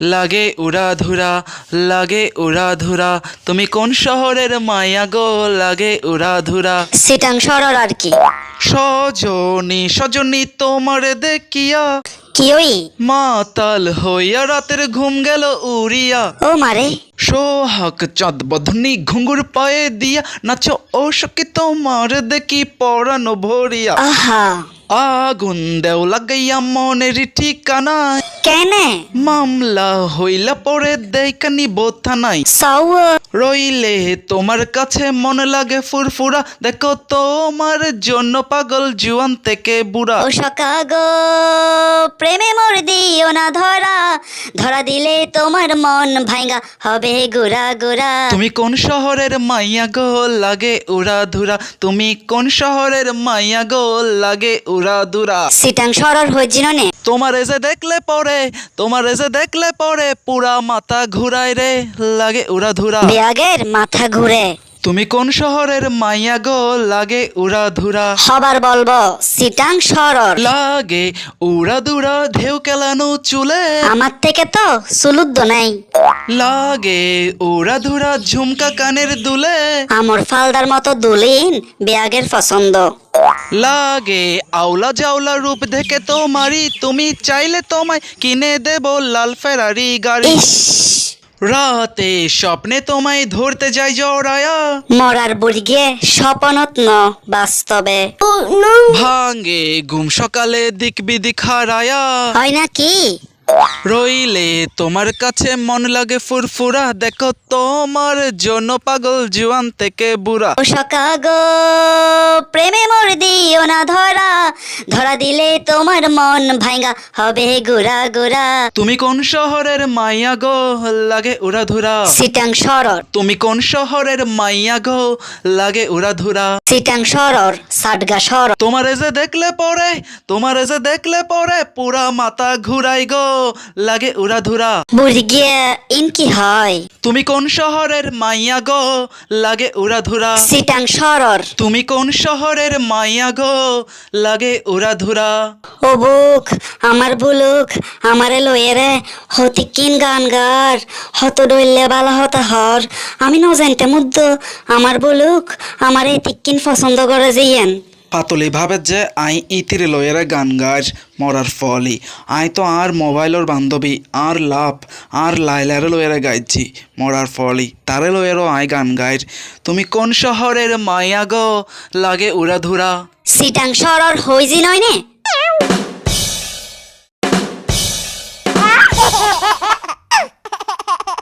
লাগে উড়াধুরা লাগে উড়াধুরা তুমি কোন শহরের মায়া গো? লাগে উড়াধুরা। সিটাং সরর আর কি। সজনী সজনী তোমার দেখিয়া। কি ওই? মাতাল হইয়া রাতের ঘুম গেল উড়িয়া। ও মারে সোহাগ চাঁদ বধনি ঘুঙ্গুর পায়ে দিয়া নাচ ও সখী তোমার দেখি পরানো ভরিয়া। আহা। আগুন দেও লাগাইয়া মনের ঠিকানা কেনে? মামলা হইলা পরে দেখানি বোথা নাই সাউ রইলে তোমার কাছে মন লাগে ফুরফুরা। দেখো তোমার জন্য পাগল জুয়ান থেকে বুড়া। ও সকা গো প্রেমে মোর দিও না ধরা। ধরা দিলে তোমার মন ভাঙ্গা হবে গুড়া গুড়া। তুমি কোন শহরের মাইয়া গো লাগে উড়া ধুরা। তুমি কোন শহরের মাইয়া গো লাগে উড়া ধুরা। সিটাং সরর হইজিন নে তোমার এসে দেখলে পরে তোমার এসে দেখলে পরে পুরা মাথা ঘুরায় রে লাগে উড়া ধুরা। বিয়াগের মাথা ঘুরে। তুমি কোন শহরের মাইয়া গো লাগে উড়া ধুরা। সবার বলব সিটাং সরর লাগে উড়া ধুরা ঢেউ কেলানো চুলে। আমার থেকে তো সুলুদ্দ নাই। লাগে উড়া ধুরা ঝুমকা কানের দুলে। আমার ফালদার মতো দুলিন বিয়াগের পছন্দ। লাগে আওলা জাওলা রূপ দেখে তোমারি তুমি চাইলে তোমায় কিনে দেব লাল ফেরারি গাড়ি। রাতে স্বপ্নে তোমায় ধরতে যাই জড়ায়া মরার বুড়িগে স্বপনত ন বাস্তবে। ভাঙে ঘুম সকালে দিক বিদিক হারায়া। হয় না কি? রইলে তোমার কাছে মন লাগে ফুরফুরা দেখো তোমার জন্য পাগল জুয়ান থেকে বুড়া। সকা গো প্রেমে মোর দিও না ধরা ধরা দিলে তোমার মন ভাঙ্গা হবে গুড়া গুড়া। তুমি কোন শহরের মাইয়া গো লাগে উড়া ধুরা সিটাং সরর তুমি কোন শহরের মাইয়া গো লাগে উড়া ধুরা সিটাং সরর সাটগা সরর তোমার যে দেখলে পরে তোমার যে দেখলে পরে পুরা মাথা ঘুরাই গো। লাগে উড়া ধুরা বুড়ি ইন কি হয়? তুমি কোন শহরের মাইয়া গো? লাগে উড়া ধুরা সিটাং সরর তুমি কোন শহরের মাইয়া গো? লাগে উড়া ধুরা ও বুক আমার বুলুক আমারে লয়ে রে। হতি কিন গান গার হত ডইলে বালা হতা হর। আমি ন জানতে মুদ্দ আমার বুলুক আমার এই তিক্কিন পছন্দ করে যাইয়েন। পাতলি ভাবে যে আই ইতির লয়ের গান গাছ মরার ফলই আই তো আর মোবাইলের বান্ধবী, আর লাভ আর লাইলার লয়ের গাইছি মরার ফলই তারে লয়েরও আই গান গাইর তুমি কোন শহরের মায়া গো? লাগে উড়া ধুরা সিটাং সরর হইজি নয় নে?